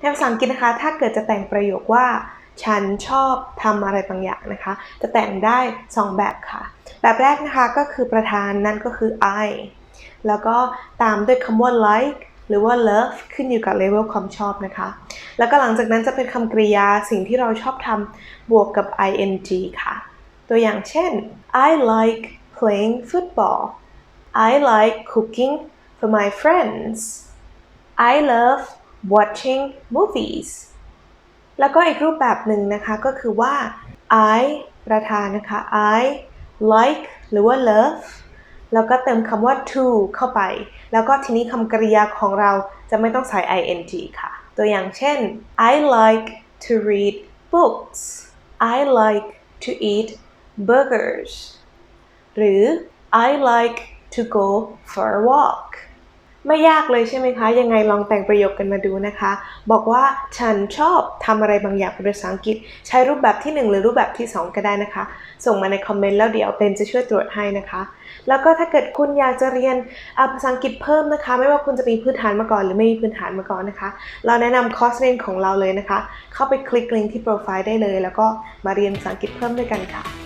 ในภาษาอังกฤษนะคะ ถ้าเกิดจะแต่งประโยคว่า ฉันชอบทำอะไรบางอย่างนะคะ จะแต่งได้ 2 แบบค่ะ แบบแรกนะคะก็คือประธานนั่นก็คือ I แล้วก็ตามด้วยคำว่า like หรือว่า love ขึ้นอยู่กับเลเวลความชอบนะคะ แล้วก็หลังจากนั้นจะเป็นคำกริยาสิ่งที่เราชอบทำบวกกับ ing ค่ะ ตัวอย่างเช่น I like playing football I like cooking for my friends I love watching movies แล้วก็อีกรูปแบบหนึ่งนะคะก็คือว่า I ประธานนะคะ I like หรือว่า love แล้วก็เติมคำว่า to เข้าไป แล้วก็ทีนี้คำกริยาของเราจะไม่ต้องใส่ ing ค่ะ ตัวอย่างเช่น I like to read books I like to eat burgers หรือ I like to go for a walk ไม่ยากเลยใช่ไหมคะ ยังไงลองแต่งประโยคกันมาดูนะคะ บอกว่าฉันชอบทำอะไรบางอย่างเป็นภาษาอังกฤษ ใช้รูปแบบที่ 1 หรือรูปแบบที่ 2 ก็ได้นะคะ ส่งมาในคอมเมนต์แล้วเดี๋ยวเบนจะช่วยตรวจให้นะคะ แล้วก็ถ้าเกิดคุณอยากจะเรียนภาษาอังกฤษเพิ่มนะคะ ไม่ว่าคุณจะมีพื้นฐานมาก่อนหรือไม่มีพื้นฐานมาก่อนนะคะ เราแนะนำคอร์สเรียนของเราเลยนะคะ เข้าไปคลิกลิงก์ที่โปรไฟล์ได้เลย แล้วก็มาเรียนภาษาอังกฤษเพิ่มด้วยกันค่ะ